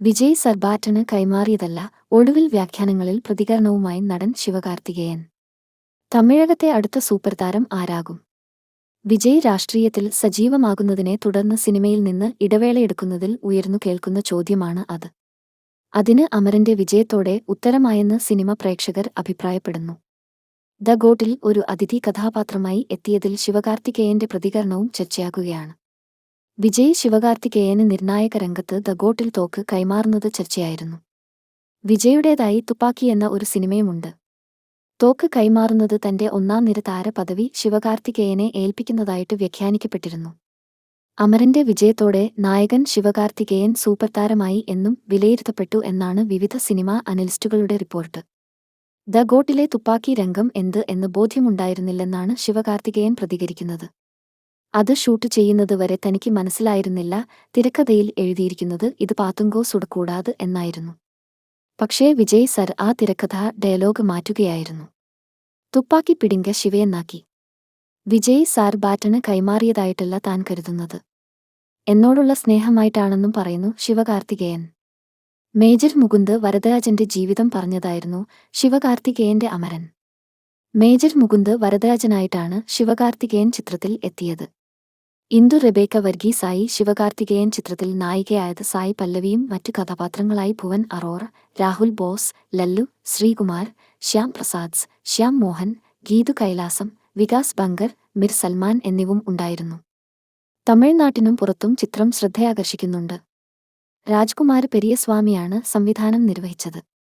വിജയ് സർബാറ്റന് കൈമാറിയതല്ല ഒടുവിൽ വ്യാഖ്യാനങ്ങളിൽ പ്രതികരണവുമായി നടൻ ശിവകാർത്തികേയൻ. തമിഴകത്തെ അടുത്ത സൂപ്പർ താരം ആരാകും? വിജയ് രാഷ്ട്രീയത്തിൽ സജീവമാകുന്നതിനെ തുടർന്ന് സിനിമയിൽ നിന്ന് ഇടവേളയെടുക്കുന്നതിൽ ഉയർന്നു കേൾക്കുന്ന ചോദ്യമാണ് അത്. അതിന് അമരന്റെ വിജയത്തോടെ ഉത്തരമായെന്ന് സിനിമ പ്രേക്ഷകർ അഭിപ്രായപ്പെടുന്നു. ദ ഗോട്ടിൽ ഒരു അതിഥി കഥാപാത്രമായി എത്തിയതിൽ ശിവകാർത്തികേയന്റെ പ്രതികരണവും ചർച്ചയാകുകയാണ്. വിജയ് ശിവകാർത്തികേയന് നിർണായക രംഗത്ത് ദ ഗോട്ടിൽ തോക്ക് കൈമാറുന്നത് ചർച്ചയായിരുന്നു. വിജയുടേതായി തുപ്പാക്കി എന്ന ഒരു സിനിമയുമുണ്ട്. തോക്ക് കൈമാറുന്നത് തന്റെ ഒന്നാം നിര താര പദവി ശിവകാർത്തികേയനെ ഏൽപ്പിക്കുന്നതായിട്ട് വ്യാഖ്യാനിക്കപ്പെട്ടിരുന്നു. അമരന്റെ വിജയത്തോടെ നായകൻ ശിവകാർത്തികേയൻ സൂപ്പർ താരമായി എന്നും വിലയിരുത്തപ്പെട്ടു എന്നാണ് വിവിധ സിനിമാ അനലിസ്റ്റുകളുടെ റിപ്പോർട്ട്. ദ ഗോട്ടിലെ തുപ്പാക്കി രംഗം എന്ത് എന്ന് ബോധ്യമുണ്ടായിരുന്നില്ലെന്നാണ് ശിവകാർത്തികേയൻ പ്രതികരിക്കുന്നത്. അത് ഷൂട്ട് ചെയ്യുന്നത് വരെ തനിക്ക് മനസ്സിലായിരുന്നില്ല. തിരക്കഥയിൽ എഴുതിയിരിക്കുന്നത് ഇത് പാത്തുങ്കോ സുടക്കൂടാത് എന്നായിരുന്നു. പക്ഷേ വിജയ് സർ ആ തിരക്കഥ ഡയലോഗ് മാറ്റുകയായിരുന്നു. തുപ്പാക്കി പിടിങ്ക ശിവയെന്നാക്കി. വിജയ് സാർ ബാറ്റന് കൈമാറിയതായിട്ടല്ല താൻ കരുതുന്നത്. എന്നോടുള്ള സ്നേഹമായിട്ടാണെന്നും പറയുന്നു ശിവകാർത്തികേയൻ. മേജർ മുകുന്ദ് വരദരാജന്റെ ജീവിതം പറഞ്ഞതായിരുന്നു ശിവകാർത്തികേയന്റെ അമരൻ. മേജർ മുകുന്ദ് വരദരാജനായിട്ടാണ് ശിവകാർത്തികേയൻ ചിത്രത്തിൽ എത്തിയത്. ഇന്ദു റെബേക്ക വർഗീസായി ശിവകാർത്തികേയൻ ചിത്രത്തിൽ നായികയായത് സായി പല്ലവിയും മറ്റു കഥാപാത്രങ്ങളായി ഭുവൻ അറോറ രാഹുൽ ബോസ് ലല്ലു ശ്രീകുമാർ ശ്യാം പ്രസാദ് ശ്യാം മോഹൻ ഗീതു കൈലാസം വികാസ് ബങ്കർ മിർ സൽമാൻ എന്നിവും ഉണ്ടായിരുന്നു. തമിഴ്നാട്ടിനും പുറത്തും ചിത്രം ശ്രദ്ധയാകർഷിക്കുന്നുണ്ട്. രാജ്കുമാർ പെരിയസ്വാമിയാണ് സംവിധാനം നിർവഹിച്ചത്.